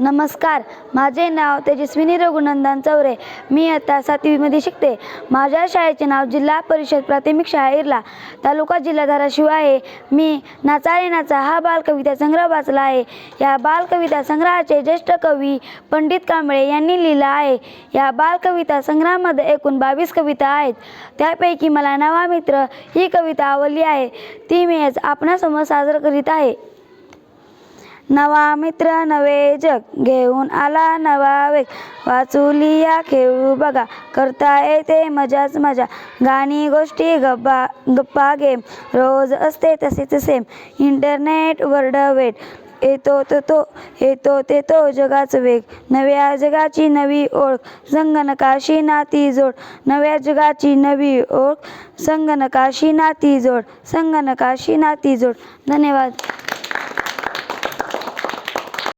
नमस्कार माझे नाव तेजस्विनी रघुनंदन चौरे. मी आता सातवीमध्ये शिकते. माझ्या शाळेचे नाव जिल्हा परिषद प्राथमिक शाळा इरला तालुका जिल्हा धाराशिव आहे. मी नाचारे नाचा हा बालकविता संग्रह वाचला आहे. या बालकविता संग्रहाचे ज्येष्ठ कवी पंडित कांबळे यांनी लिहिला आहे. या बालकविता संग्रहामध्ये एकूण बावीस कविता आहेत. त्यापैकी मला नवा मित्र ही कविता आवडली आहे. ती मी आज आपणासमोर सादर करीत आहे. नवा मित्र नवे जग घेऊन आला नवा वेग. वाचुलिया खेळू बघा करता येते मजाच मजा. गाणी गोष्टी गप्पा गप्पा गेम रोज असते तसेच सेम इंटरनेट वर्ड वेट येतो तो तो येतो ते तो जगाचं वेग. नव्या जगाची नवी ओळख संगणकाशी नाती जोड. नव्या जगाची नवी ओळख संगणकाशी नाती जोड. संगणकाशी नाती जोड. धन्यवाद.